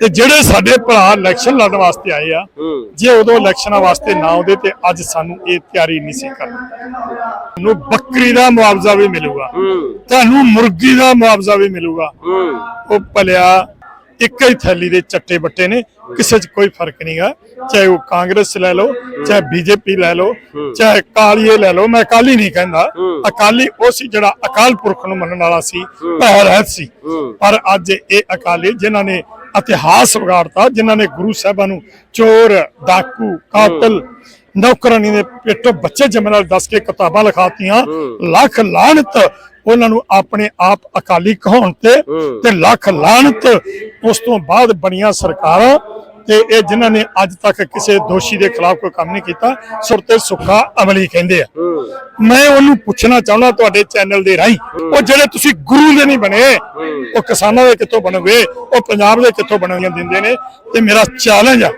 ਤੇ ਜਿਹੜੇ ਸਾਡੇ ਭਰਾ ਇਲੈਕਸ਼ਨ ਲੜਨ ਵਾਸਤੇ ਆਏ ਆ ਜੇ ਉਦੋਂ ਇਲੈਕਸ਼ਨਾਂ ਵਾਸਤੇ ਨਾ ਆਉਂਦੇ ਤੇ ਅੱਜ ਸਾਨੂੰ ਇਹ ਤਿਆਰੀ ਨਹੀਂ ਸੀ ਕਰਨੀ। ਨੂੰ ਬੱਕਰੀ ਦਾ ਮੁਆਵਜ਼ਾ ਵੀ ਮਿਲੂਗਾ। ਤੁਹਾਨੂੰ ਮੁਰਗੀ ਦਾ ਮੁਆਵਜ਼ਾ ਵੀ ਮਿਲੂਗਾ। ਉਹ ਭਲਿਆ ਇੱਕ ਹੀ ਥੈਲੀ ਦੇ ਚੱਟੇ ਬੱਟੇ ਨੇ ਕਿਸੇ 'ਚ ਕੋਈ ਫ਼ਰਕ ਨਹੀਂਗਾ ਚਾਹੇ ਉਹ ਕਾਂਗਰਸ ਲੈ ਲਓ ਚਾਹੇ ਬੀਜੇਪੀ ਲੈ ਲਓ ਚਾਹੇ ਕਾਲੀਏ ਲੈ ਲਓ ਮੈਂ ਅਕਾਲੀ ਨਹੀਂ ਕਹਿੰਦਾ। ਅਕਾਲੀ ਉਹ ਸੀ ਜਿਹੜਾ ਅਕਾਲ ਪੁਰਖ ਨੂੰ ਮੰਨਣ ਵਾਲਾ ਸੀ ਭੈ ਰਹਿਤ ਸੀ। ਪਰ ਅੱਜ ਇਹ ਅਕਾਲੀ ਜਿਨ੍ਹਾਂ ਨੇ ਇਤਿਹਾਸ ਵਿਗਾੜਤਾ ਜਿਨ੍ਹਾਂ ਨੇ ਗੁਰੂ ਸਾਹਿਬਾਂ ਨੂੰ ਚੋਰ ਡਾਕੂ ਕਾਤਲ ਨੌਕਰਾਨੀ ਦੇ ਪੇਟੋਂ ਬੱਚੇ ਜੰਮਣ ਨਾਲ ਦੱਸ ਕੇ ਕਿਤਾਬਾਂ ਲਿਖਾਤੀਆਂ ਲੱਖ ਲਾਹਨਤ ਉਹਨਾਂ ਨੂੰ ਆਪਣੇ ਆਪ ਅਕਾਲੀ ਕਹਾਉਣ ਤੇ ਤੇ ਲੱਖ ਲਾਹਨਤ ਉਸ ਤੋਂ ਬਾਅਦ ਬਣੀਆਂ ਸਰਕਾਰਾਂ ਤੇ ਇਹ ਜਿਨ੍ਹਾਂ ਨੇ ਅੱਜ ਤੱਕ ਕਿਸੇ ਦੋਸ਼ੀ ਦੇ ਖਿਲਾਫ ਕੋਈ ਕੰਮ ਨਹੀਂ ਕੀਤਾ ਸੁਰਤੇ ਸੁੱਖਾ ਅਮਲੀ ਕਹਿੰਦੇ ਆ। ਮੈਂ ਉਹਨੂੰ ਪੁੱਛਣਾ ਚਾਹੁੰਦਾ ਤੁਹਾਡੇ ਚੈਨਲ ਦੇ ਰਾਹੀਂ ਉਹ ਜਿਹੜੇ ਤੁਸੀਂ ਗੁਰੂ ਦੇ ਨਹੀਂ ਬਣੇ ਉਹ ਕਿਸਾਨਾਂ ਦੇ ਕਿੱਥੋਂ ਬਣੋਗੇ ਉਹ ਪੰਜਾਬ ਦੇ ਕਿੱਥੋਂ ਬਣਾਈਆਂ ਦਿੰਦੇ ਨੇ ਤੇ ਮੇਰਾ ਚੈਲੰਜ ਆ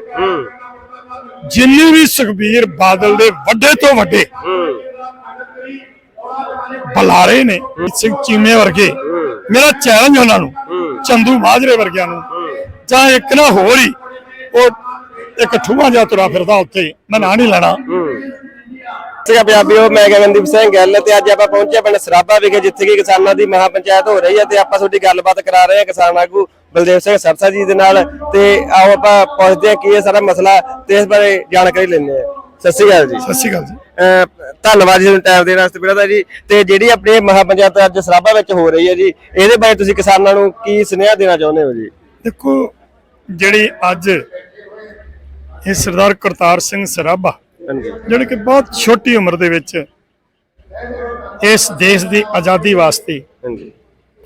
ਜਿੰਨੇ ਵੀ ਸੁਖਬੀਰ ਬਾਦਲ ਦੇ ਵੱਡੇ ਤੋਂ ਵੱਡੇ ਬੁਲਾਰੇ ਨੇ ਸਿੰਘ ਚੀਮੇ ਵਰਗੇ ਮੇਰਾ ਚੈਲੰਜ ਉਹਨਾਂ ਨੂੰ ਚੰਦੂ ਮਾਜਰੇ ਵਰਗਿਆਂ ਨੂੰ ਜਾਂ ਇੱਕ ਨਾ ਹੋਰ ਹੀ ਉਹ ਇੱਕ ਠੂਆ ਜਿਹਾ ਤੁਰਾ ਫਿਰਦਾ ਉੱਥੇ ਮੈਂ ਨਾਂ ਨਹੀਂ ਲੈਣਾ। ਸੀਗਾ ਪੰਜਾਬੀਓ ਮੈਂ ਗਗਨਦੀਪ ਸਿੰਘ ਗੱਲ ਤੇ ਅੱਜ ਆਪਾਂ ਪਹੁੰਚੇ ਪਿੰਡ ਸਰਾਭਾ ਵਿਖੇ ਜਿੱਥੇ ਕਿ ਕਿਸਾਨਾਂ ਦੀ ਮਹਾ ਪੰਚਾਇਤ ਹੋ ਰਹੀ ਹੈ ਤੇ ਆਪਾਂ ਤੁਹਾਡੀ ਗੱਲਬਾਤ ਕਰਾ ਰਹੇ ਹਾਂ ਕਿਸਾਨ ਆਗੂ ਬਲਦੇਵ ਸਿੰਘ ਸਰਸਾ ਜੀ ਦੇ ਨਾਲ। ਤੇ ਆਓ ਆਪਾਂ ਪੁੱਛਦੇ ਹਾਂ ਕੀ ਇਹ ਸਾਰਾ ਮਸਲਾ ਤੇ ਇਸ ਬਾਰੇ ਜਾਣਕਾਰੀ ਲੈਂਦੇ ਹਾਂ। ਸਤਿ ਸ਼੍ਰੀ ਅਕਾਲ ਜੀ। ਸਤਿ ਸ਼੍ਰੀ ਅਕਾਲ ਜੀ। ਧੰਨਵਾਦ ਜੀ ਤੁਹਾਨੂੰ ਟਾਈਮ ਦੇਣ ਵਾਸਤੇ ਪਹਿਲਾਂ ਜੀ। ਤੇ ਜਿਹੜੀ ਆਪਣੀ ਮਹਾ ਪੰਚਾਇਤ ਅੱਜ ਸਰਾਭਾ ਵਿੱਚ ਹੋ ਰਹੀ ਹੈ ਜੀ ਇਹਦੇ ਬਾਰੇ ਤੁਸੀਂ ਕਿਸਾਨਾਂ ਨੂੰ ਕੀ ਸੁਨੇਹਾ ਦੇਣਾ ਚਾਹੁੰਦੇ ਹੋ ਜੀ? ਦੇਖੋ ਜਿਹੜੀ ਅੱਜ ਇਹ ਸਰਦਾਰ ਕਰਤਾਰ ਸਿੰਘ ਸਰਾਭਾ ਜਿਹੜੇ ਕਿ ਬਹੁਤ ਛੋਟੀ ਉਮਰ ਦੇ ਵਿੱਚ ਇਸ ਦੇਸ਼ ਦੀ ਆਜ਼ਾਦੀ ਵਾਸਤੇ ਹਾਂਜੀ।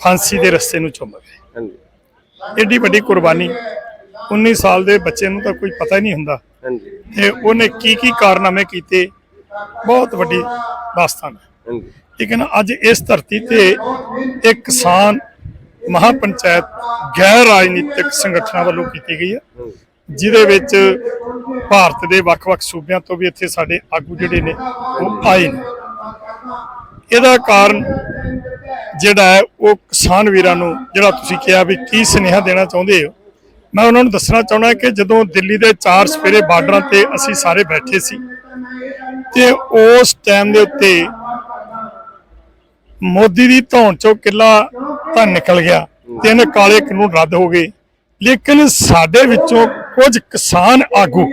ਫਾਂਸੀ ਦੇ ਰਸਤੇ ਨੂੰ ਚੁੰਮ ਗਏ। ਏਡੀ ਵੱਡੀ ਕੁਰਬਾਨੀ। 19 ਸਾਲ ਦੇ ਬੱਚੇ ਨੂੰ ਤਾਂ ਕੋਈ ਪਤਾ ਹੀ ਨਹੀਂ ਹੁੰਦਾ। ਹਾਂਜੀ। ਤੇ ਉਹਨੇ ਕੀ ਕੀ ਕਾਰਨਾਮੇ ਕੀਤੇ ਬਹੁਤ ਵੱਡੀ ਦਾਸਤਾਨ ਹੈ। ਹਾਂਜੀ। ਠੀਕ ਹੈ ਨਾ ਅੱਜ ਇਸ ਧਰਤੀ ਤੇ ਇੱਕ ਕਿਸਾਨ ਮਹਾਪੰਚਾਇਤ ਗੈਰ ਰਾਜਨੀਤਿਕ ਸੰਗਠਨਾਂ ਵੱਲੋਂ ਕੀਤੀ ਗਈ ਹੈ। ਜਿਹਦੇ ਵਿੱਚ ਭਾਰਤ ਦੇ ਵੱਖ-ਵੱਖ ਸੂਬਿਆਂ ਤੋਂ ਵੀ ਇੱਥੇ ਸਾਡੇ ਆਗੂ ਜਿਹੜੇ ਨੇ, ਉਹ ਆਏ ਨੇ। ਇਹਦਾ ਕਾਰਨ ਜਿਹੜਾ ਹੈ, ਉਹ ਕਿਸਾਨ ਵੀਰਾਂ ਨੂੰ ਜਿਹੜਾ ਤੁਸੀਂ ਕਿਹਾ ਵੀ ਕੀ ਸੁਨੇਹਾ ਦੇਣਾ ਚਾਹੁੰਦੇ ਹੋ। ਮੈਂ ਉਹਨਾਂ ਨੂੰ ਦੱਸਣਾ ਚਾਹੁੰਦਾ ਕਿ ਜਦੋਂ ਦਿੱਲੀ ਦੇ ਚਾਰ ਸਪੇਰੇ ਬਾਰਡਰਾਂ ਤੇ ਅਸੀਂ ਸਾਰੇ ਬੈਠੇ ਸੀ, ਤੇ ਉਸ ਟਾਈਮ ਦੇ ਉੱਤੇ ਮੋਦੀ ਦੀ ਧੌਣ ਚੋਂ ਕਿੱਲਾ ਤਾਂ ਨਿਕਲ ਗਿਆ, ਤਿੰਨ ਕਾਲੇ ਕਾਨੂੰਨ ਰੱਦ ਹੋ ਗਏ। ਲੇਕਿਨ ਸਾਡੇ ਵਿੱਚੋਂ ਕੁਝ ਕਿਸਾਨ ਆਗੂ।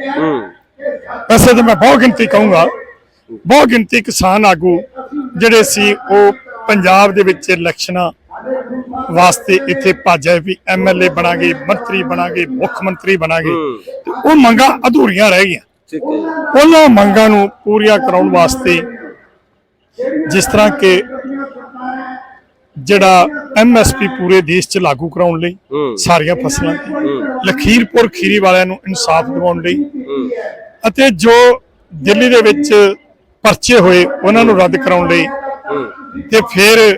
ਵੈਸੇ ਤਾਂ ਮੈਂ ਬਹੁਤ ਗਿਣਤੀ ਕਹੂੰਗਾ। ਬਹੁਤ ਗਿਣਤੀ ਕਿਸਾਨ ਆਗੂ ਜਿਹੜੇ ਸੀ ਉਹ ਪੰਜਾਬ ਦੇ ਵਿੱਚ ਇਲੈਕਸ਼ਨਾਂ ਵਾਸਤੇ ਇੱਥੇ ਭੱਜੇ ਵੀ ਐਮਐਲਏ ਬਣਾਗੇ ਮੰਤਰੀ ਬਣਾਗੇ ਮੁੱਖ ਮੰਤਰੀ ਬਣਾਗੇ। ਉਹ ਮੰਗਾਂ ਅਧੂਰੀਆਂ ਰਹਿ ਗਈਆਂ। ਉਹਨਾਂ ਮੰਗਾਂ ਨੂੰ ਪੂਰੀਆਂ ਕਰਾਉਣ ਵਾਸਤੇ ਜਿਸ ਤਰ੍ਹਾਂ ਕਿ ਜਿਹੜਾ ਐਮਐਸਪੀ ਪੂਰੇ ਦੇਸ਼ 'ਚ ਲਾਗੂ ਕਰਾਉਣ ਲਈ ਸਾਰੀਆਂ ਫਸਲਾਂ ਲਖੀਰਪੁਰ ਖੀਰੀ ਵਾਲਿਆਂ ਨੂੰ ਇਨਸਾਫ ਦਿਵਾਉਣ ਲਈ ਅਤੇ ਜੋ ਦਿੱਲੀ ਦੇ ਵਿੱਚ ਪਰਚੇ ਹੋਏ ਉਹਨਾਂ ਨੂੰ ਰੱਦ ਕਰਾਉਣ ਲਈ ਤੇ ਫਿਰ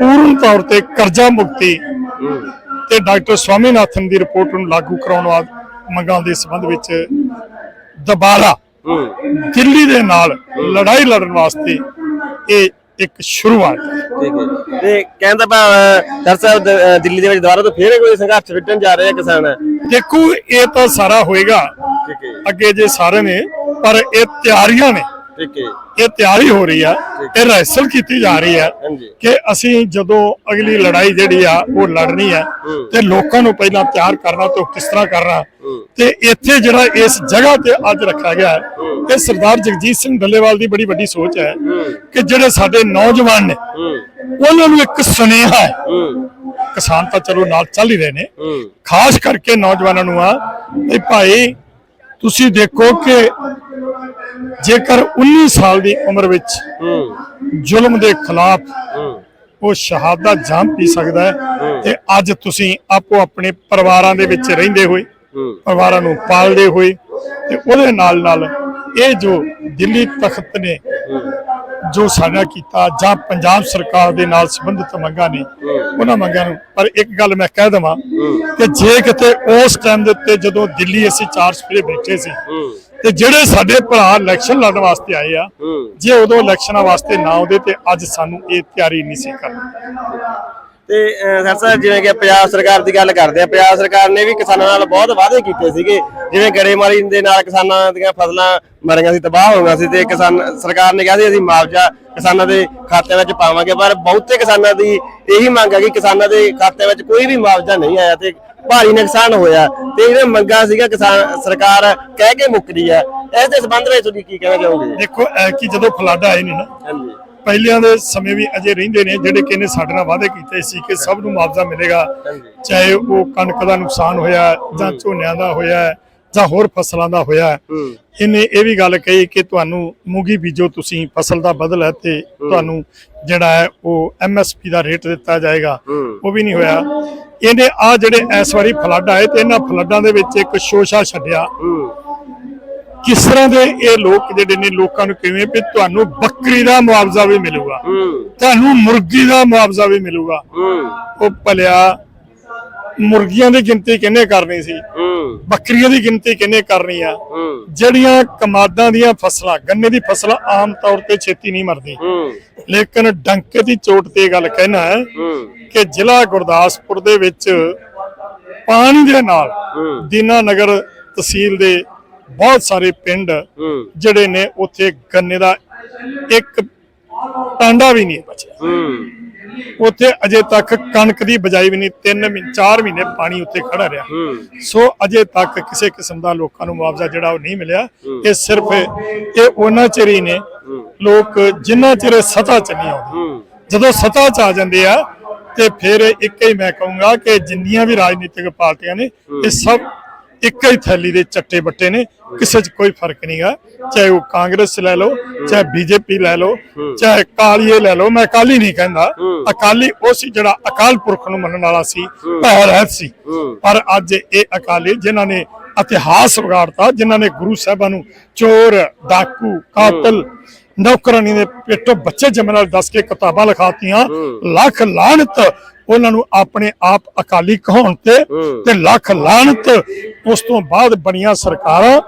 ਪੂਰਨ ਤੌਰ ਤੇ ਕਰਜ਼ਾ ਮੁਕਤੀ ਤੇ ਡਾਕਟਰ ਸਵਾਮੀਨਾਥਨ ਦੀ ਰਿਪੋਰਟ ਨੂੰ ਲਾਗੂ ਕਰਾਉਣ ਵਾਦ ਮੰਗਾਂ ਦੇ ਸੰਬੰਧ ਵਿੱਚ ਦੁਬਾਰਾ ਦਿੱਲੀ ਦੇ ਨਾਲ ਲੜਾਈ ਲੜਨ ਵਾਸਤੇ ਇਹ ਇੱਕ ਸ਼ੁਰੂਆਤ। ਹੈ ਠੀਕ ਹੈ। ਤੇ ਕਹਿੰਦਾ ਭਾਵ ਸਰ ਸਾਹਿਬ ਦ- ਦਿੱਲੀ ਦੇ ਵਿੱਚ ਦੁਬਾਰਾ ਤੋਂ ਫੇਰ ਕੋਈ ਸੰਘਰਸ਼ ਵਿੱਢਣ ਜਾ ਰਹੇ ਆ ਕਿਸਾਨ। ਦੇਖੋ ਇਹ ਤਾਂ ਸਾਰਾ ਹੋਏਗਾ। ਠੀਕ ਹੈ। ਅੱਗੇ ਜੇ ਸਾਰੇ ਨੇ ਪਰ ਇਹ ਤਿਆਰੀਆਂ ਨੇ। ਠੀਕ ਹੈ। ਇਹ ਤਿਆਰੀ ਹੋ ਰਹੀ ਆ ਇਹ ਰਿਹਰਸਲ ਕੀਤੀ ਜਾ ਰਹੀ ਹਾਂਜੀ। ਕਿ ਅਸੀਂ ਜਦੋਂ ਅਗਲੀ ਲੜਾਈ ਜਿਹੜੀ ਆ ਉਹ ਲੜਨੀ ਹੈ। ਤੇ ਲੋਕਾਂ ਨੂੰ ਪਹਿਲਾਂ ਤਿਆਰ ਕਰਨਾ ਤੇ ਕਿਸ ਤਰ੍ਹਾਂ ਕਰਨਾ। ਤੇ ਇੱਥੇ ਜਿਹੜਾ ਇਸ ਜਗ੍ਹਾ ਤੇ ਅੱਜ ਰੱਖਿਆ ਗਿਆ ਹੈ ਇਹ ਸਰਦਾਰ ਜਗਜੀਤ ਸਿੰਘ ਡੱਲੇਵਾਲ ਦੀ ਬੜੀ ਵੱਡੀ ਸੋਚ ਹੈ ਕਿ ਜਿਹੜੇ ਸਾਡੇ ਨੌਜਵਾਨ ਨੇ ਉਹਨਾਂ ਨੂੰ ਇੱਕ ਸੁਨੇਹਾ ਹੈ। ਕਿਸਾਨ ਤਾਂ ਚਲੋ ਨਾਲ ਚੱਲ ਹੀ ਰਹੇ ਨੇ। ਖਾਸ ਕਰਕੇ ਨੌਜਵਾਨਾਂ ਨੂੰ ਆ ਭਾਈ ਤੁਸੀਂ ਦੇਖੋ ਕਿ ਜੇਕਰ 19 ਸਾਲ ਦੀ ਉਮਰ ਵਿੱਚ ਜ਼ੁਲਮ ਦੇ ਖਿਲਾਫ ਉਹ ਸ਼ਹਾਦਤ ਜਾਮ ਪੀ ਸਕਦਾ ਹੈ ਤੇ ਅੱਜ ਤੁਸੀਂ ਆਪੋ ਆਪਣੇ ਪਰਿਵਾਰਾਂ ਦੇ ਵਿੱਚ ਰਹਿੰਦੇ ਹੋਏ ਪਰਿਵਾਰਾਂ ਨੂੰ ਪਾਲਦੇ ਹੋਏ ਤੇ ਉਹਦੇ ਨਾਲ ਨਾਲ ਇਹ ਜੋ ਦਿੱਲੀ ਤਖਤ ਨੇ ਜੋ ਸਾਡਾ ਕੀਤਾ ਜਾਂ ਪੰਜਾਬ ਸਰਕਾਰ ਦੇ ਨਾਲ ਸੰਬੰਧਿਤ ਮੰਗਾਂ ਨੇ, ਉਹਨਾਂ ਮੰਗਾਂ ਨੂੰ। ਪਰ ਇੱਕ ਗੱਲ ਮੈਂ ਕਹਿ ਦਵਾਂ ਕਿ ਜੇ ਕਿਤੇ ਉਸ ਟਾਈਮ ਦੇ ਉੱਤੇ ਜਦੋਂ ਦਿੱਲੀ ਅਸੀਂ ਚਾਰ ਸਪਰੇ ਬੈਠੇ ਸੀ, ਤੇ ਜਿਹੜੇ ਸਾਡੇ ਭਰਾ ਇਲੈਕਸ਼ਨ ਲੜਨ ਵਾਸਤੇ ਆਏ ਆ, ਜੇ ਉਦੋਂ ਇਲੈਕਸ਼ਨਾਂ ਵਾਸਤੇ ਨਾ ਆਉਂਦੇ ਤੇ ਅੱਜ ਸਾਨੂੰ ਇਹ ਤਿਆਰੀ ਨਹੀਂ ਸੀ ਕਰਨੀ। ਤੇ ਸਰ ਸਾਹਿਬ ਜਿਵੇਂ ਕਿ ਪੰਜਾਬ ਸਰਕਾਰ ਦੀ ਗੱਲ ਕਰਦੇ ਆ ਪੰਜਾਬ ਸਰਕਾਰ ਨੇ ਵੀ ਕਿਸਾਨਾਂ ਨਾਲ ਬਹੁਤ ਵਾਅਦੇ ਕੀਤੇ ਸੀਗੇ। ਜਿਵੇਂ ਗੜੇਮਾਰੀ ਦੇ ਨਾਲ ਕਿਸਾਨਾਂ ਦੀਆਂ ਫਸਲਾਂ ਮਰੀਆਂ ਸੀ ਤਬਾਹ ਹੋ ਗਈਆਂ ਸੀ ਤੇ ਕਿਸਾਨ ਸਰਕਾਰ ਨੇ ਕਿਹਾ ਸੀ ਅਸੀਂ ਮੁਆਵਜ਼ਾ ਕਿਸਾਨਾਂ ਦੇ ਖਾਤਿਆਂ ਵਿੱਚ ਪਾਵਾਂਗੇ ਪਰ ਬਹੁਤੇ ਕਿਸਾਨਾਂ ਦੀ ਇਹੀ ਮੰਗ ਹੈ ਕਿ ਕਿਸਾਨਾਂ ਦੇ ਖਾਤਿਆਂ ਵਿੱਚ ਕੋਈ ਵੀ ਮੁਆਵਜ਼ਾ ਨਹੀਂ ਆਇਆ ਤੇ ਭਾਰੀ ਨੁਕਸਾਨ ਹੋਇਆ। ਤੇ ਜਿਹੜੇ ਮੰਗਾਂ ਸੀਗਾ ਕਿਸਾਨ ਸਰਕਾਰ ਕਹਿ ਕੇ ਮੁੱਕਰੀ ਹੈ ਇਸ ਦੇ ਸੰਬੰਧ ਵਿੱਚ ਤੁਸੀਂ ਕੀ ਕਹਿਣਾ ਚਾਹੋਗੇ? ਦੇਖੋ ਕਿ ਜਦੋਂ ਫਲੱਡ ਆਏ ਨੇ ਨਾ ਹਾਂਜੀ। ਪਹਿਲਿਆਂ ਦੇ ਸਮੇਂ ਵੀ ਅਜੇ ਰਹਿੰਦੇ ਨੇ ਜਿਹੜੇ ਕਿ ਇਹਨੇ ਸਾਡੇ ਨਾਲ ਵਾਅਦੇ ਕੀਤੇ ਸੀ ਕਿ ਸਭ ਨੂੰ ਮੁਆਵਜ਼ਾ ਮਿਲੇਗਾ। ਚਾਹੇ ਉਹ ਕਣਕ ਦਾ ਨੁਕਸਾਨ ਹੋਇਆ ਜਾਂ ਝੋਨਿਆਂ ਦਾ ਹੋਇਆ ਜਾਂ ਹੋਰ ਫਸਲਾਂ ਦਾ ਹੋਇਆ ਇਹਨੇ ਇਹ ਵੀ ਗੱਲ ਕਹੀ ਕਿ ਤੁਹਾਨੂੰ ਮੂੰਗੀ ਬੀਜੋ ਤੁਸੀਂ ਫਸਲ ਦਾ ਬਦਲ ਹੈ ਤੇ ਤੁਹਾਨੂੰ ਜਿਹੜਾ ਹੈ ਉਹ ਐਮਐਸਪੀ ਦਾ ਰੇਟ ਦਿੱਤਾ ਜਾਏਗਾ। ਉਹ ਵੀ ਨਹੀਂ ਹੋਇਆ। ਇਹਨੇ ਆ ਜਿਹੜੇ ਇਸ ਵਾਰੀ ਫਲੱਡ ਆਏ ਤੇ ਇਹਨਾਂ ਫਲੱਡਾਂ ਦੇ ਵਿੱਚ ਇੱਕ ਸ਼ੋਸ਼ਾ ਛੱਡਿਆ। ਕਿਸ ਤਰ੍ਹਾਂ ਦੇ ਇਹ ਲੋਕ ਜਿਹੜੇ ਨੇ ਲੋਕਾਂ ਨੂੰ ਕਿਵੇਂ ਵੀ ਤੁਹਾਨੂੰ ਬੱਕਰੀ ਦਾ ਮੁਆਵਜ਼ਾ ਵੀ ਮਿਲੂਗਾ ਤੁਹਾਨੂੰ ਮੁਰਗੀ ਦਾ ਮੁਆਵਜ਼ਾ ਵੀ ਮਿਲੂਗਾ। ਉਹ ਭਲਿਆ ਮੁਰਗੀਆਂ ਦੀ ਗਿਣਤੀ ਕਿੰਨੇ ਕਰਨੀ ਸੀ? ਬੱਕਰੀਆਂ ਦੀ ਗਿਣਤੀ ਕਿੰਨੇ ਕਰਨੀ ਆ? ਜਿਹੜੀਆਂ ਕਮਾਦਾਂ ਦੀਆਂ ਫਸਲਾਂ ਗੰਨੇ ਦੀ ਫਸਲ ਆਮ ਤੌਰ ਤੇ ਛੇਤੀ ਨਹੀਂ ਮਰਦੀ। ਲੇਕਿਨ ਡੰਕੇ ਦੀ ਚੋਟ ਤੇ ਇਹ ਗੱਲ ਕਹਿਣਾ ਹੈ ਕਿ ਜ਼ਿਲ੍ਹਾ ਗੁਰਦਾਸਪੁਰ ਦੇ ਵਿੱਚ ਪਾਣੀ ਦੇ ਨਾਲ ਹੂੰ। ਦੀਨਾਨਗਰ ਤਹਿਸੀਲ ਦੇ ਬਹੁਤ ਸਾਰੇ ਪਿੰਡ ਜਿਹੜੇ ਨੇ ਉੱਥੇ ਗੰਨੇ ਦਾ ਇੱਕ ਟਾਂਡਾ ਵੀ ਨਹੀਂ ਬਚਿਆ। ਉੱਥੇ ਅਜੇ ਤੱਕ ਕਣਕ ਦੀ ਬਜਾਈ ਵੀ ਨਹੀਂ 3 ਮਹੀਨੇ 4 ਮਹੀਨੇ ਪਾਣੀ ਉੱਥੇ ਖੜਾ ਰਿਹਾ। ਸੋ ਅਜੇ ਤੱਕ ਕਿਸੇ ਕਿਸਮ ਦਾ ਲੋਕਾਂ ਨੂੰ ਮੁਆਵਜ਼ਾ ਜਿਹੜਾ ਉਹ ਨਹੀਂ ਮਿਲਿਆ। ਇਹ ਸਿਰਫ ਇਹ ਉਹਨਾਂ ਚਿਰ ਹੀ ਨੇ ਲੋਕ ਜਿੰਨਾ ਚਿਰ ਸਤਾ ਚ ਨਹੀਂ ਆਉਂਦੇ। ਜਦੋਂ ਸਤਾ ਚ ਆ ਜਾਂਦੇ ਆ ਤੇ ਫਿਰ ਇੱਕ ਹੀ ਮੈਂ ਕਹੂੰਗਾ ਕਿ ਜਿੰਨੀਆਂ ਵੀ ਰਾਜਨੀਤਿਕ ਪਾਰਟੀਆਂ ਨੇ ਇਹ ਸਭ ਇੱਕ ਹੀ ਥੈਲੀ ਦੇ ਚੱਟੇ ਬੱਟੇ ਨੇ ਕਿਸੇ 'ਚ ਕੋਈ ਫ਼ਰਕ ਨਹੀਂਗਾ ਚਾਹੇ ਉਹ ਕਾਂਗਰਸ ਲੈ ਲਓ ਚਾਹੇ ਬੀਜੇਪੀ ਲੈ ਲਓ ਚਾਹੇ ਕਾਲੀਏ ਲੈ ਲਓ ਮੈਂ ਅਕਾਲੀ ਨਹੀਂ ਕਹਿੰਦਾ। ਅਕਾਲੀ ਉਹ ਸੀ ਜਿਹੜਾ ਅਕਾਲ ਪੁਰਖ ਨੂੰ ਮੰਨਣ ਵਾਲਾ ਸੀ ਭੈ ਰਹਿਤ ਸੀ। ਪਰ ਅੱਜ ਇਹ ਅਕਾਲੀ ਜਿਨ੍ਹਾਂ ਨੇ ਇਤਿਹਾਸ ਵਿਗਾੜਤਾ ਜਿਨ੍ਹਾਂ ਨੇ ਗੁਰੂ ਸਾਹਿਬਾਂ ਨੂੰ ਚੋਰ ਡਾਕੂ ਕਾਤਲ ਨੌਕਰਾਨੀ ਦੇ ਪੇਟੋਂ ਬੱਚੇ ਜੰਮਣ ਨਾਲ ਦੱਸ ਕੇ ਕਿਤਾਬਾਂ ਲਿਖਾਤੀਆਂ ਲੱਖ ਲਾਹਨਤ ਉਹਨਾਂ ਨੂੰ ਆਪਣੇ ਆਪ ਅਕਾਲੀ ਕਹਾਉਣ ਤੇ ਤੇ ਲੱਖ ਲਾਹਨਤ ਉਸ ਤੋਂ ਬਾਅਦ ਬਣੀਆਂ ਸਰਕਾਰਾਂ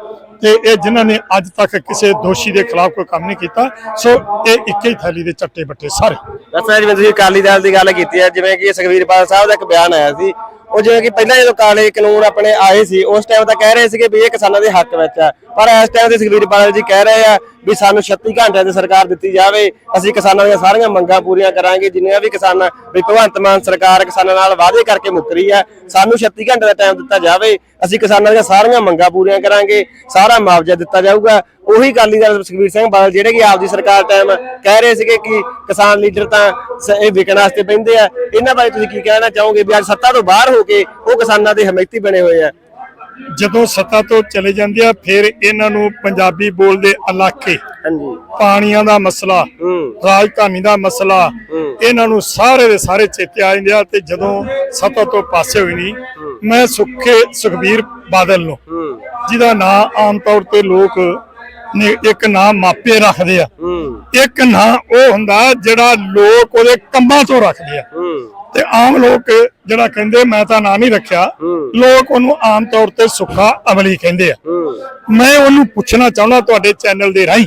ਤੇ ਇਹ ਜਿਨ੍ਹਾਂ ਨੇ ਅੱਜ ਤੱਕ ਕਿਸੇ ਦੋਸ਼ੀ ਦੇ ਖਿਲਾਫ ਕੋਈ ਕੰਮ ਨਹੀਂ ਕੀਤਾ ਸੋ ਇਹ ਇੱਕੇ ਹੀ ਥੈਲੀ ਦੇ ਚੱਟੇ ਬੱਟੇ ਸਾਰੇ। ਦੱਸਿਆ ਜਿਵੇਂ ਤੁਸੀਂ ਅਕਾਲੀ ਦਲ ਦੀ ਗੱਲ ਕੀਤੀ ਹੈ ਜਿਵੇਂ ਕਿ ਸੁਖਵੀਰ ਬਾਦਲ ਸਾਹਿਬ ਦਾ ਇੱਕ ਬਿਆਨ ਆਇਆ ਸੀ ਉਹ ਜਿਵੇਂ ਕਿ ਪਹਿਲਾਂ ਜਦੋਂ ਕਾਲੇ ਕਾਨੂੰਨ ਆਪਣੇ ਆਏ ਸੀ, ਉਸ ਟਾਈਮ ਤਾਂ ਕਹਿ ਰਹੇ ਸੀਗੇ ਵੀ ਇਹ ਕਿਸਾਨਾਂ ਦੇ ਹੱਕ ਵਿੱਚ ਆ। ਪਰ ਇਸ ਟਾਈਮ ਤੇ ਸੁਖਬੀਰ ਬਾਦਲ ਜੀ ਕਹਿ ਰਹੇ ਆ ਵੀ ਸਾਨੂੰ 36 ਘੰਟਿਆਂ ਦੀ ਸਰਕਾਰ ਦਿੱਤੀ ਜਾਵੇ, ਅਸੀਂ ਕਿਸਾਨਾਂ ਦੀਆਂ ਸਾਰੀਆਂ ਮੰਗਾਂ ਪੂਰੀਆਂ ਕਰਾਂਗੇ, ਜਿੰਨੀਆਂ ਵੀ ਕਿਸਾਨਾਂ ਵੀ ਭਗਵੰਤ ਮਾਨ ਸਰਕਾਰ ਕਿਸਾਨਾਂ ਨਾਲ ਵਾਅਦੇ ਕਰਕੇ ਮੁੱਕ ਰਹੀ ਆ, ਸਾਨੂੰ 36 ਘੰਟੇ ਦਾ ਟਾਈਮ ਦਿੱਤਾ ਜਾਵੇ, ਅਸੀਂ ਕਿਸਾਨਾਂ ਦੀਆਂ ਸਾਰੀਆਂ ਮੰਗਾਂ ਪੂਰੀਆਂ ਕਰਾਂਗੇ, ਸਾਰਾ ਮੁਆਵਜ਼ਾ ਦਿੱਤਾ ਜਾਊਗਾ। ਉਹੀ ਅਕਾਲੀ ਦਲ ਸੁਖਬੀਰ ਸਿੰਘ ਬਾਦਲ ਜਿਹੜੇ ਕਿ ਆਪਦੀ ਸਰਕਾਰ ਟਾਈਮ ਕਹਿ ਰਹੇ ਸੀਗੇ ਕਿ ਕਿਸਾਨ ਲੀਡਰ ਤਾਂ ਇਹ ਵਿਕਣ ਵਾਸਤੇ ਪੈਂਦੇ ਆ। ਇਹਨਾਂ ਬਾਰੇ ਤੁਸੀਂ ਕੀ ਕਹਿਣਾ ਚਾਹੋਗੇ ਵੀ ਅੱਜ ਸੱਤਾ ਤੋਂ ਬਾਹਰ ਹੋ ਕੇ ਉਹ ਕਿਸਾਨਾਂ ਦੇ ਹਮਾਇਤੀ ਬਣੇ ਹੋਏ ਆ? ਜਦੋਂ ਸੱਤਾ ਤੋਂ ਚਲੇ ਜਾਂਦੇ ਆ ਫਿਰ ਇਹਨਾਂ ਨੂੰ ਪੰਜਾਬੀ ਬੋਲਦੇ ਇਲਾਕੇ। ਹਾਂਜੀ। ਪਾਣੀਆਂ ਦਾ ਮਸਲਾ ਰਾਜਧਾਨੀ ਦਾ ਮਸਲਾ ਇਹਨਾਂ ਨੂੰ ਸਾਰੇ ਦੇ ਸਾਰੇ ਚੇਤੇ ਆ ਜਾਂਦੇ ਆ ਤੇ ਜਦੋਂ ਸੱਤਾ ਤੋਂ ਪਾਸੇ ਹੋਈ ਨਹੀਂ ਮੈਂ ਸੁੱਖੇ ਸੁਖਬੀਰ ਬਾਦਲ ਨੂੰ ਜਿਹਦਾ ਨਾਂ ਆਮ ਤੌਰ ਤੇ ਲੋਕ ਨੇ ਇੱਕ ਨਾਂ ਮਾਪੇ ਰੱਖਦੇ ਆ। ਇੱਕ ਨਾਂ ਉਹ ਹੁੰਦਾ ਜਿਹੜਾ ਲੋਕ ਉਹਦੇ ਕੰਮਾਂ ਤੋਂ ਰੱਖਦੇ ਆ। ਤੇ ਆਮ ਲੋਕ ਜਿਹੜਾ ਕਹਿੰਦੇ ਮੈਂ ਤਾਂ ਨਾਂ ਨਹੀਂ ਰੱਖਿਆ ਲੋਕ ਉਹਨੂੰ ਆਮ ਤੌਰ ਤੇ ਸੁੱਖਾ ਅਮਲੀ ਕਹਿੰਦੇ ਆ। ਮੈਂ ਉਹਨੂੰ ਪੁੱਛਣਾ ਚਾਹੁੰਦਾ ਤੁਹਾਡੇ ਚੈਨਲ ਦੇ ਰਾਹੀਂ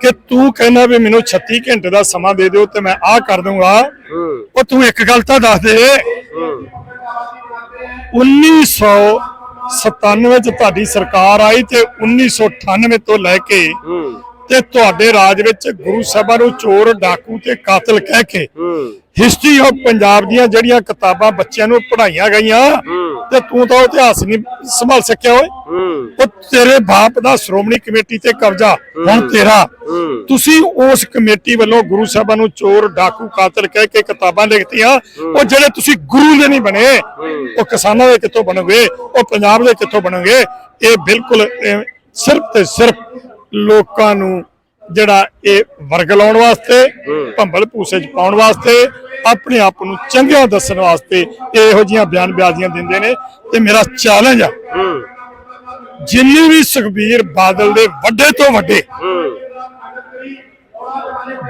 ਕਿ ਤੂੰ ਕਹਿੰਦਾ ਵੀ ਮੈਨੂੰ 36 ਘੰਟੇ ਦਾ ਸਮਾਂ ਦੇ ਦਿਓ ਤੇ ਮੈਂ ਆਹ ਕਰ ਦੂੰਗਾ ਉਹ ਤੂੰ ਇੱਕ ਗੱਲ ਤਾਂ ਦੱਸ ਦੇ। 1997 ਚ ਤੁਹਾਡੀ ਸਰਕਾਰ ਆਈ ਤੇ 1998 ਤੋਂ ਲੈ ਕੇ ਤੇ ਤੁਹਾਡੇ ਰਾਜ ਵਿੱਚ ਗੁਰੂ ਸਾਹਿਬਾਂ ਨੂੰ ਚੋਰ ਡਾਕੂ ਤੇ ਕਾਤਲ ਕਹਿ ਕੇ ਹਿਸਟਰੀ ਆਫ ਪੰਜਾਬ ਦੀਆਂ ਜਿਹੜੀਆਂ ਕਿਤਾਬਾਂ ਬੱਚਿਆਂ ਨੂੰ ਪੜ੍ਹਾਈਆਂ ਗਈਆਂ ਤੇ ਤੂੰ ਤਾਂ ਇਤਿਹਾਸ ਨਹੀਂ ਸੰਭਾਲ ਸਕਿਆ ਓਏ। ਉਹ ਤੇਰੇ ਬਾਪ ਦਾ ਸ਼੍ਰੋਮਣੀ ਕਮੇਟੀ ਤੇ ਕਬਜ਼ਾ ਹੁਣ ਤੇਰਾ। ਤੁਸੀਂ ਉਸ ਕਮੇਟੀ ਵੱਲੋਂ ਗੁਰੂ ਸਾਹਿਬਾਂ ਨੂੰ ਚੋਰ ਡਾਕੂ ਕਾਤਲ ਕਹਿ ਕੇ ਕਿਤਾਬਾਂ ਲਿਖਤੀਆਂ। ਉਹ ਜਿਹੜੇ ਤੁਸੀਂ ਗੁਰੂ ਦੇ ਨਹੀਂ ਬਣੇ ਉਹ ਕਿਸਾਨਾਂ ਦੇ ਕਿੱਥੋਂ ਬਣੋਗੇ? ਉਹ ਪੰਜਾਬ ਦੇ ਕਿੱਥੋਂ ਬਣੋਗੇ? ਇਹ ਬਿਲਕੁਲ ਸਿਰਫ ਤੇ ਸਿਰਫ ਲੋਕਾਂ ਨੂੰ ਜਿਹੜਾ ਇਹ ਵਰਗ ਲਾਉਣ ਵਾਸਤੇ ਭੰਬਲ ਭੂਸੇ ਚ ਪਾਉਣ ਵਾਸਤੇ ਆਪਣੇ ਆਪ ਨੂੰ ਚੰਗਿਆ ਦੱਸਣ ਵਾਸਤੇ ਇਹੋ ਜੀਆਂ ਬਿਆਨ ਬਿਆਜ਼ੀਆਂ ਦਿੰਦੇ ਨੇ। ਤੇ ਮੇਰਾ ਚੈਲੰਜ ਆ ਜਿੰਨੇ ਵੀ ਸੁਖਬੀਰ ਬਾਦਲ ਦੇ ਵੱਡੇ ਤੋਂ ਵੱਡੇ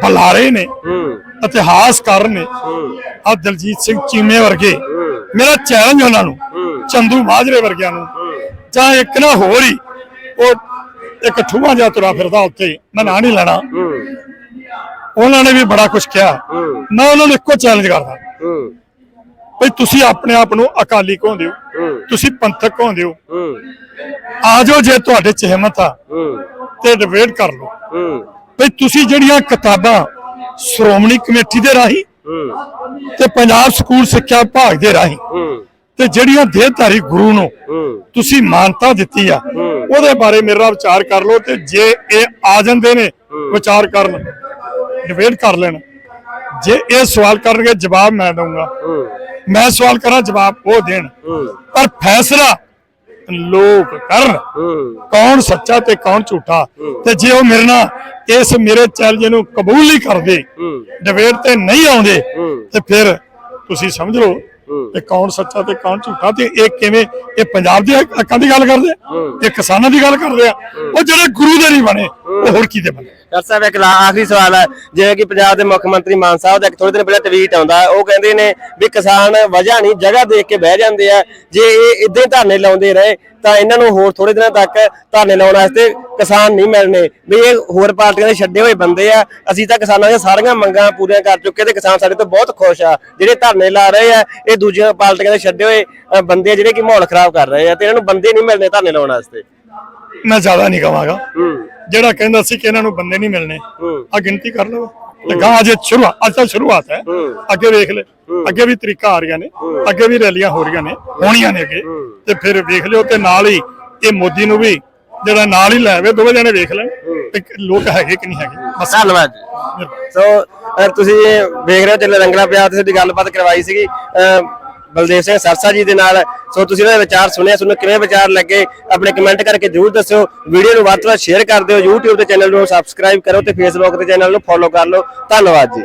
ਬੁਲਾਰੇ ਨੇ ਇਤਿਹਾਸਕਾਰ ਨੇ ਆ ਦਲਜੀਤ ਸਿੰਘ ਚੀਮੇ ਵਰਗੇ ਮੇਰਾ ਚੈਲੰਜ ਉਹਨਾਂ ਨੂੰ ਚੰਦੂ ਮਾਜਰੇ ਵਰਗਿਆਂ ਨੂੰ। ਜਾਂ ਇੱਕ ਨਾ ਹੋਰ ਹੀ ਉਹ ਇੱਕ ਠੂਆ ਜਿਹਾ ਤੁਰਾ ਫਿਰਦਾ ਉੱਤੇ ਮੈਂ ਨਾਂ ਨਹੀਂ ਲੈਣਾ। ਉਹਨਾਂ ਨੇ ਵੀ ਬੜਾ ਕੁਝ ਕਿਹਾ। ਮੈਂ ਉਹਨਾਂ ਨੂੰ ਇੱਕੋ ਚੈਲੰਜ ਕਰਦਾ। ਭਈ ਤੁਸੀਂ ਆਪਣੇ ਆਪ ਨੂੰ ਅਕਾਲੀ ਕਹਾਉਂਦੇ ਹੋ ਤੁਸੀਂ ਪੰਥਕ ਕਹਾਉਂਦੇ ਹੋ ਹੂੰ ਆ ਜਾਓ ਜੇ ਤੁਹਾਡੇ ਚ ਹਿੰਮਤ ਆ, ਤੇ ਡਿਬੇਟ ਕਰ ਲਓ। ਹੂੰ ਭਈ ਤੁਸੀਂ ਜਿਹੜੀਆਂ ਕਿਤਾਬਾਂ ਸ਼੍ਰੋਮਣੀ ਕਮੇਟੀ ਦੇ ਰਾਹੀਂ ਤੇ ਪੰਜਾਬ ਸਕੂਲ ਸਿੱਖਿਆ ਵਿਭਾਗ ਦੇ ਰਾਹੀਂ ਤੇ ਜਿਹੜੀਆਂ ਦੇਹਧਾਰੀ ਗੁਰੂ ਨੂੰ ਹੂੰ। ਤੁਸੀਂ ਮਾਨਤਾ ਦਿੱਤੀ ਆ ਉਹਦੇ ਬਾਰੇ ਮੇਰਾ ਵਿਚਾਰ ਕਰ ਲਓ ਤੇ ਜੇ ਇਹ ਆ ਜਾਂਦੇ ਨੇ ਵਿਚਾਰ ਕਰਨ ਡਿਬੇਟ ਕਰ ਲੈਣ। ਜੇ ਇਹ ਸਵਾਲ ਕਰਨਗੇ ਜਵਾਬ ਮੈਂ ਦਊਂਗਾ। ਹੂੰ। ਮੈਂ ਸਵਾਲ ਕਰਾਂ ਜਵਾਬ ਉਹ ਦੇਣ। ਹੂੰ। ਪਰ ਫੈਸਲਾ ਲੋਕ ਕਰਨ। ਹੂੰ। ਕੌਣ ਸੱਚਾ ਤੇ ਕੌਣ ਝੂਠਾ? ਤੇ ਜੇ ਉਹ ਮੇਰੇ ਨਾਲ ਇਸ ਮੇਰੇ ਚੈਲੰਜ ਨੂੰ ਕਬੂਲ ਨਹੀਂ ਕਰਦੇ ਹੂੰ। ਡਿਬੇਟ ਤੇ ਨਹੀਂ ਆਉਂਦੇ ਹੂੰ। ਤੇ ਫਿਰ ਤੁਸੀਂ ਸਮਝ ਲਓ ਕਿ ਕੌਣ ਸੱਚਾ ਤੇ ਕੌਣ ਝੂਠਾ ਤੇ ਇਹ ਕਿਵੇਂ ਇਹ ਪੰਜਾਬ ਦੇ ਹੱਕਾਂ ਦੀ ਗੱਲ ਕਰਦੇ ਆ ਇਹ ਕਿਸਾਨਾਂ ਦੀ ਗੱਲ ਕਰਦੇ ਆ। ਉਹ ਜਿਹੜੇ ਗੁਰੂ ਦੇ ਨਹੀਂ ਬਣੇ ਉਹ ਹੋਰ ਕੀ ਦੇ ਬਣੇ ਡਾਕਟਰ ਸਾਹਿਬ ਇੱਕ ਆਖਰੀ ਸਵਾਲ ਹੈ ਜਿਵੇਂ ਕਿ ਪੰਜਾਬ ਦੇ ਮੁੱਖ ਮੰਤਰੀ ਮਾਨ ਸਾਹਿਬ ਦਾ ਇੱਕ ਥੋੜੇ ਦਿਨ ਪਹਿਲਾਂ ਟਵੀਟ ਆਉਂਦਾ ਉਹ ਕਹਿੰਦੇ ਨੇ ਵੀ ਕਿਸਾਨ ਵਜ੍ਹਾ ਨਹੀਂ ਜਗ੍ਹਾ ਦੇਖ ਕੇ ਬਹਿ ਜਾਂਦੇ ਆ ਜੇ ਇਹ ਇਦਾਂ ਹੀ ਧਰਨੇ ਲਾਉਂਦੇ ਰਹੇ ਤਾਂ ਇਹਨਾਂ ਨੂੰ ਹੋਰ ਥੋੜੇ ਦਿਨਾਂ ਤੱਕ ਧਰਨੇ ਲਾਉਣ ਵਾਸਤੇ ਕਿਸਾਨ ਨਹੀਂ ਮਿਲਣੇ। ਵੀ ਇਹ ਹੋਰ ਪਾਰਟੀਆਂ ਦੇ ਛੱਡੇ ਹੋਏ ਬੰਦੇ ਆ ਅਸੀਂ ਤਾਂ ਕਿਸਾਨਾਂ ਦੀਆਂ ਸਾਰੀਆਂ ਮੰਗਾਂ ਪੂਰੀਆਂ ਕਰ ਚੁੱਕੇ ਤੇ ਕਿਸਾਨ ਸਾਡੇ ਤੋਂ ਬਹੁਤ ਖੁਸ਼ ਆ ਜਿਹੜੇ ਧਰਨੇ ਲਾ ਰਹੇ ਆ ਇਹ ਦੂਜੀਆਂ ਪਾਰਟੀਆਂ ਦੇ ਛੱਡੇ ਹੋਏ ਬੰਦੇ ਆ ਜਿਹੜੇ ਕਿ ਮਾਹੌਲ ਖਰਾਬ ਕਰ ਰਹੇ ਆ ਤੇ ਇਹਨਾਂ ਨੂੰ ਬੰਦੇ ਨਹੀਂ ਮਿਲਣੇ ਧਰਨੇ ਲਾਉਣ ਵਾਸਤੇ। ਮੈਂ ਜ਼ਿਆਦਾ ਨਹੀਂ ਕਵਾਂਗਾ ਹੂੰ। ਜਿਹੜਾ ਕਹਿੰਦਾ ਸੀ ਕਿ ਇਹਨਾਂ ਨੂੰ ਬੰਦੇ ਨਹੀਂ ਮਿਲਣੇ ਆ ਗਿਣਤੀ ਕਰ ਲਓ। ਤੇ ਗਾਂ ਅਜੇ ਸ਼ੁਰੂਆਤ ਅੱਜ ਤਾਂ ਸ਼ੁਰੂਆਤ ਹੈ। ਅੱਗੇ ਵੇਖ ਲੈ। ਅੱਗੇ ਵੀ ਤਰੀਕਾ ਆ ਰਹੀਆਂ ਨੇ। ਅੱਗੇ ਵੀ ਰੈਲੀਆਂ ਹੋ ਰਹੀਆਂ ਨੇ। ਹੋਣੀਆਂ ਨੇ ਅੱਗੇ। ਤੇ ਫਿਰ ਵੇਖ ਲਿਓ ਤੇ ਨਾਲ ਹੀ ਇਹ ਮੋਦੀ ਨੂੰ ਵੀ ਜਿਹੜਾ ਨਾਲ ਹੀ ਲੈ ਆਵੇ ਦੋਵੇਂ ਜਣੇ ਵੇਖ ਲੈਣ। ਤੇ ਲੋਕ ਹੈਗੇ ਕਿ ਨਹੀਂ ਹੈਗੇ। ਬਸ। ਧੰਨਵਾਦ ਸੋ ਤੁਸੀਂ ਵੇਖ ਰਹੇ ਹੋ ਚੱਲੇ ਰੰਗਲਾ ਪਿਆ ਤੇ ਸਾਡੀ ਗੱਲਬਾਤ ਕਰਵਾਈ ਸੀਗੀ। ਬਲਦੇਵ ਸਿੰਘ ਸਰਸਾ ਜੀ ਦੇ ਨਾਲ। ਸੋ ਤੁਸੀਂ ਉਹਨਾਂ ਦੇ ਵਿਚਾਰ ਸੁਣਿਆ, ਤੁਹਾਨੂੰ ਕਿਵੇਂ ਵਿਚਾਰ ਲੱਗੇ, ਆਪਣੇ ਕਮੈਂਟ ਕਰਕੇ ਜਰੂਰ ਦੱਸਿਓ। ਵੀਡੀਓ ਨੂੰ ਵੱਧ ਤੋਂ ਵੱਧ ਸ਼ੇਅਰ ਕਰ ਦਿਓ, YouTube ਤੇ ਚੈਨਲ ਨੂੰ ਸਬਸਕ੍ਰਾਈਬ ਕਰੋ ਤੇ Facebook ਤੇ ਚੈਨਲ ਨੂੰ ਫੋਲੋ ਕਰ ਲਓ। ਧੰਨਵਾਦ ਜੀ।